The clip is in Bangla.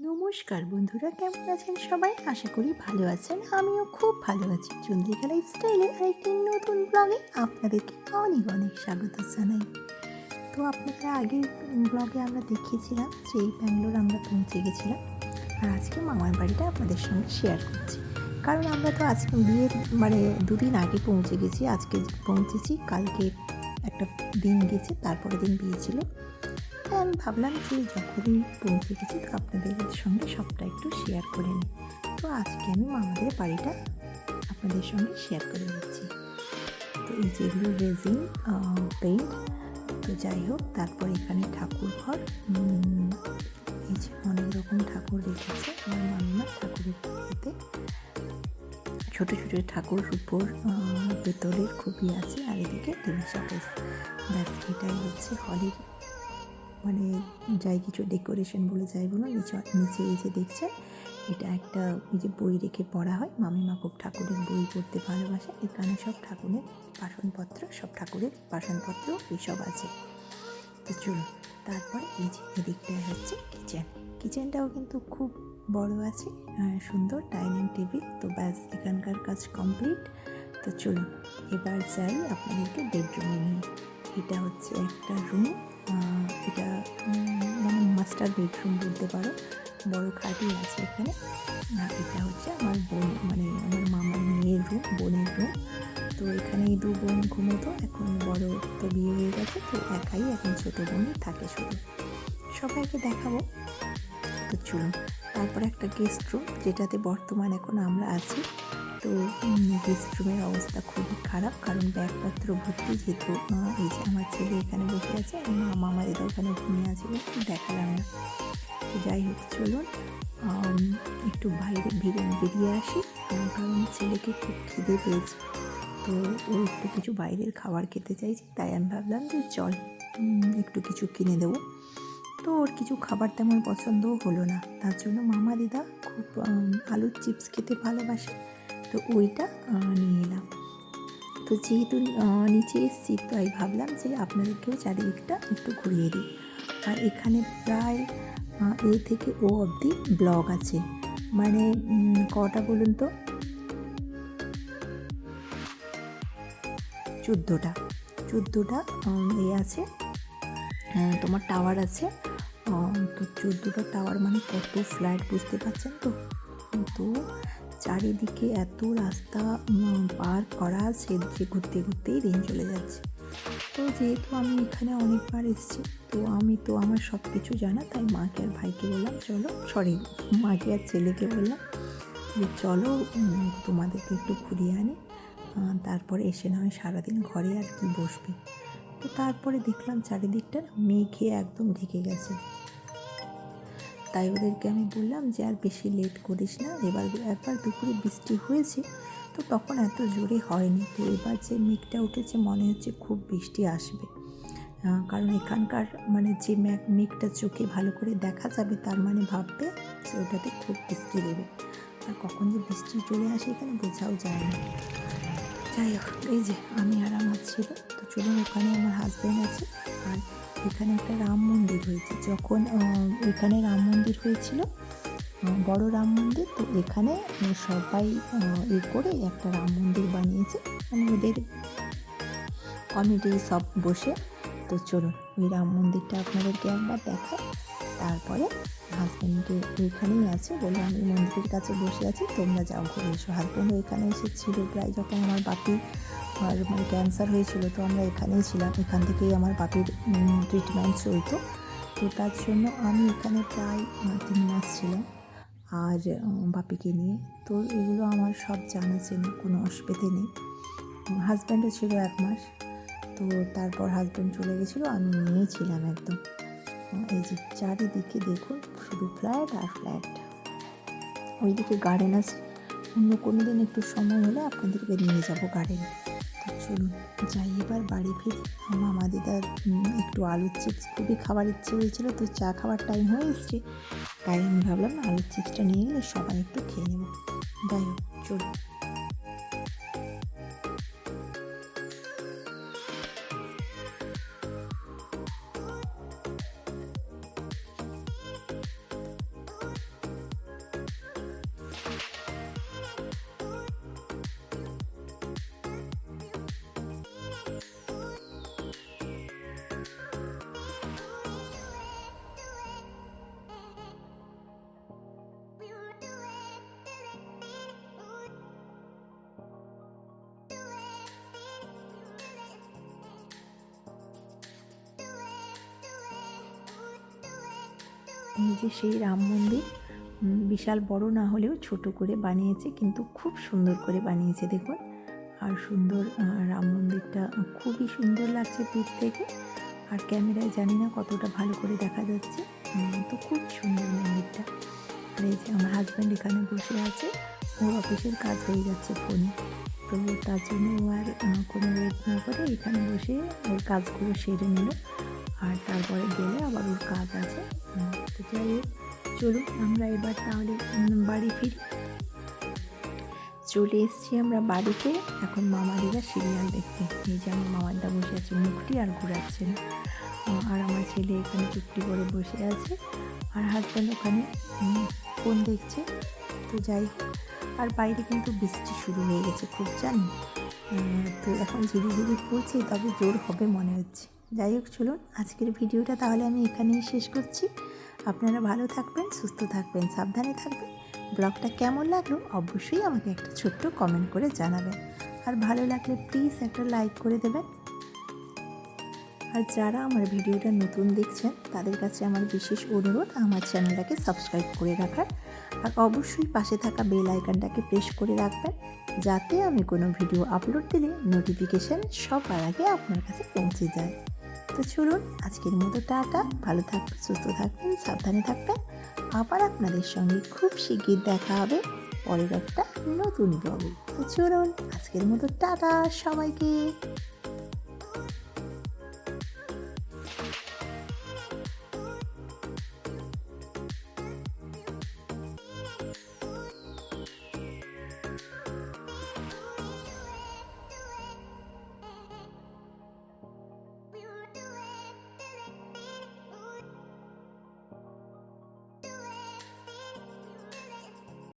নমস্কার বন্ধুরা, কেমন আছেন সবাই? আশা করি ভালো আছেন। আমিও খুব ভালো আছি। চন্দ্রিকা লাইফস্টাইলের আরেকটি নতুন ব্লগে আপনাদেরকে অনেক অনেক স্বাগত জানাই। তো আপনাদের আগের ব্লগে আমরা দেখিয়েছিলাম যে এই ব্যাঙ্গালোর আমরা পৌঁছে গেছিলাম আর আজকে মামার বাড়িটা আপনাদের সঙ্গে শেয়ার করছি। কারণ আমরা তো আজকে বিয়ের মানে দুদিন আগে পৌঁছে গেছি, আজকে পৌঁছেছি, কালকে একটা দিন গেছে তারপরে দিন বিয়ে ছিল। আমি ভাবলাম যে যখনই পৌঁছে গেছি তো আপনাদের সঙ্গে সবটা একটু শেয়ার করে নিই। তো আজকে আমি মামাদের বাড়িটা আপনাদের সঙ্গে শেয়ার করে নিচ্ছি। তো এই যেগুলো রেজিন পেইন্ট তো যাই হোক, তারপর এখানে ঠাকুর ঘর এই যে অনেক রকম ঠাকুর রেখেছে আমার মাম্মা ঠাকুরের ইয়েতে ছোট ছোট ঠাকুর উপর ভেতরের খুবই আছে আর এদিকে টিভি শপিস ব্যাস, এটাই হচ্ছে হলির মানে যাই কিছু ডেকোরেশন বলে যাই বলো নিচে নিচে এই যে দেখছেন, এটা একটা এই যে বই রেখে পড়া হয়। মামিমা খুব ঠাকুরের বই পড়তে ভালোবাসে। এখানে সব ঠাকুরের বাসনপত্র, সব ঠাকুরের বাসনপত্র এইসব আছে। তো চলুন, তারপর এই যে এদিকটায় হচ্ছে কিচেন কিচেনটাও কিন্তু খুব বড় আছে সুন্দর ডাইনিং টেবিল তো ব্যাস, এখানকার কাজ কমপ্লিট তো চলুন, এবার যাই আপনাদেরকে বেডরুমে নিয়ে। এটা হচ্ছে একটা রুম এটা মানে মাস্টার বেডরুম বলতে পারো। বড় খাটই আছে এখানে। এটা হচ্ছে আমার বোন মানে আমার মামার মেয়ের রুম বোনের রুম তো এখানে এই দু বোন ঘুমোতো, এখন বড় তো বিয়ে হয়ে গেছে, তো একাই এখন ছোটো বোনই থাকে শুধু। সবাইকে দেখাবো। তো চলুন, তারপরে একটা গেস্ট রুম যেটাতে বর্তমান এখন আমরা আছি। তো গেস্ট রুমের অবস্থা খুবই খারাপ। কারণ ব্যাগপত্র ভর্তি যেহেতু এই যে আমার ছেলে এখানে বসে আছে আর মা, মামা দিদা ওখানে ঘুমিয়ে আছে দেখালাম না। তো যাই হোক, চলুন একটু বাইরে বেরিয়ে বেরিয়ে আসি। কারণ ছেলেকে খুব খিদে পেয়েছে। তো ও একটু কিছু বাইরের খাবার খেতে চাইছে, তাই আমি ভাবলাম যে চল একটু কিছু কিনে দেবো। তো ওর কিছু খাবার তেমন পছন্দও হলো না। তার জন্য মামা দিদা খুব আলুর চিপস খেতে ভালোবাসে। তো ওইটা নিয়ে এলাম। তো যেহেতু নিচে এসেছি, তাই ভাবলাম যে আপনাদেরকেও চারিদিকটা একটু ঘুরিয়ে দিই। আর এখানে প্রায় এ থেকে ও অবধি ব্লগ আছে। মানে কটা বলুন তো? চোদ্দোটা। চোদ্দোটা এ আছে তোমার টাওয়ার আছে। তো চোদ্দোটা টাওয়ার মানে কত ফ্ল্যাট বুঝতে পারছেন তো? তো চারিদিকে এত রাস্তা পার করা সে যে ঘুরতে ঘুরতেই দিন চলে যাচ্ছে। তো যেহেতু আমি এখানে অনেকবার এসেছি, তো আমি তো আমার সব কিছু জানা, তাই মাকে আর ভাইকে বললাম, চলো সরি মাকে আর ছেলেকে বললাম যে, চলো তোমাদেরকে একটু ঘুরিয়ে আনি। তারপরে এসে না হয় সারাদিন ঘরে আর কি বসবে। তো তারপরে দেখলাম চারিদিকটা মেঘে একদম ঢেকে গেছে। তাই ওদেরকে আমি বললাম যে, আর বেশি লেট করিস না। এবার একবার দুপুরে বৃষ্টি হয়েছে, তো তখন এত জোরে হয়নি। তো এবার যে মেঘটা উঠেছে, মনে হচ্ছে খুব বৃষ্টি আসবে। কারণ এখানকার মানে যে মেঘ মেঘটা চোখে ভালো করে দেখা যাবে, তার মানে ভাববে যে ওটাতে খুব বৃষ্টি দেবে। আর কখন যে বৃষ্টি চলে আসে এখানে বোঝাও যায় না। যাই হোক, এই যে আমি আর আমার ছেলে, তো চলুন ওখানে আমার হাজব্যান্ড আছে। আর এখানে একটা রাম মন্দির হয়েছে। যখন এখানে রাম মন্দির হয়েছিল বড় রাম মন্দির, তো এখানে সবাই এ করে একটা রাম মন্দির বানিয়েছে। মানে ওদের কমিটি সব বসে, তো চলুন, ওই রাম মন্দিরটা আপনাদেরকে একবার দেখায় তারপরে হাজব্যান্ডকে ওইখানেই আছে বলে আমি মন্দিরের কাছে বসে আছি। তোমরা যাও ঘুরে এসো। হাজব্যান্ড ওইখানে এসেছিল প্রায় যখন আমার বাপি আর মানে ক্যান্সার হয়েছিল, তো আমরা এখানেই ছিলাম। এখান থেকেই আমার বাপির ট্রিটমেন্ট চলতো। তো তার জন্য আমি এখানে প্রায় তিন মাস ছিলাম আর বাপিকে নিয়ে। তো এগুলো আমার সব জানা চেনা, কোনো অসুবিধে নেই। হাজব্যান্ডও ছিল এক মাস। তো তারপর হাজব্যান্ড চলে গেছিল, আমি নিয়েই ছিলাম একদম। এই যে চারিদিকে দেখুন, শুধু ফ্ল্যাট আর ফ্ল্যাট ওইদিকে গার্ডেন আছে। অন্য কোনো দিন একটু সময় হলে আপনাদেরকে নিয়ে যাব গার্ডেনে চলুন যাই, এবার বাড়ি ফিরে। মামা দিদার একটু আলুর চিপস খুবই খাবার ইচ্ছে হয়েছিল, তো চা খাবার টাইম হয়ে এসছে। তাই আমি ভাবলাম আলুর চিপসটা নিয়ে গেলে সবাই একটু খেয়ে নেব। যাই হোক, চলুন। যে সেই রাম মন্দির বিশাল বড় না হলেও ছোট করে বানিয়েছে, কিন্তু খুব সুন্দর করে বানিয়েছে, দেখুন। আর সুন্দর রাম মন্দিরটা খুবই সুন্দর লাগছে দূর থেকে। আর ক্যামেরায় জানি না কতটা ভালো করে দেখা যাচ্ছে। তো খুব সুন্দর মন্দিরটা। আর এই যে আমার হাজব্যান্ড এখানে বসে আছে, ওর অফিসের কাজ হয়ে যাচ্ছে ফোনে। তো তার জন্য ও আর কোনো ওয়েট না করে এখানে বসে ওর কাজগুলো সেরে নিল। আর তারপরে গেলে আবার ওর কাজ আছে। যাই হোক, চলুন আমরা এবার তাহলে বাড়ি ফিরি। চলে এসেছি আমরা বাড়িতে। এখন মামারিরা সিরিয়াল দেখতে। এই যে আমার মামারটা বসে আছে মুখটি আর ঘুরাচ্ছে না। আর আমার ছেলে এখানে চুপটি করে বসে আছে। আর হাজব্যান্ড ওখানে ফোন দেখছে। তো যাই আর বাইরে কিন্তু বৃষ্টি শুরু হয়ে গেছে খুব, জানি? তো এখন ঝিরি ঝিরি পড়ছে, তবে জোর হবে মনে হচ্ছে। যাই হোক, চলুন আজকের ভিডিওটা তাহলে আমি এখানেই শেষ করছি। আপনারা ভালো থাকবেন, সুস্থ থাকবেন, সাবধানে থাকবেন। ব্লগটা কেমন লাগল অবশ্যই আমাকে একটা ছোট্ট কমেন্ট করে জানাবেন। আর ভালো লাগলে প্লিজ একটা লাইক করে দেবেন। আর যারা আমার ভিডিওটা নতুন দেখছেন, তাদের কাছে আমার বিশেষ অনুরোধ আমার চ্যানেলটাকে সাবস্ক্রাইব করে রাখার। আর অবশ্যই পাশে থাকা বেল আইকনটাকে প্রেস করে রাখবেন, যাতে আমি কোনো ভিডিও আপলোড দিলে নোটিফিকেশান সবার আগে আপনার কাছে পৌঁছে যায়। তো চলুন আজকের মতো টাটা। ভালো থাকবেন, সুস্থ থাকবেন, সাবধানে থাকবেন। আবার আপনাদের সঙ্গে খুব শিগগির দেখা হবে পরের একটা নতুন ব্লগে তো চলুন আজকের মতো টাটা সবাইকে।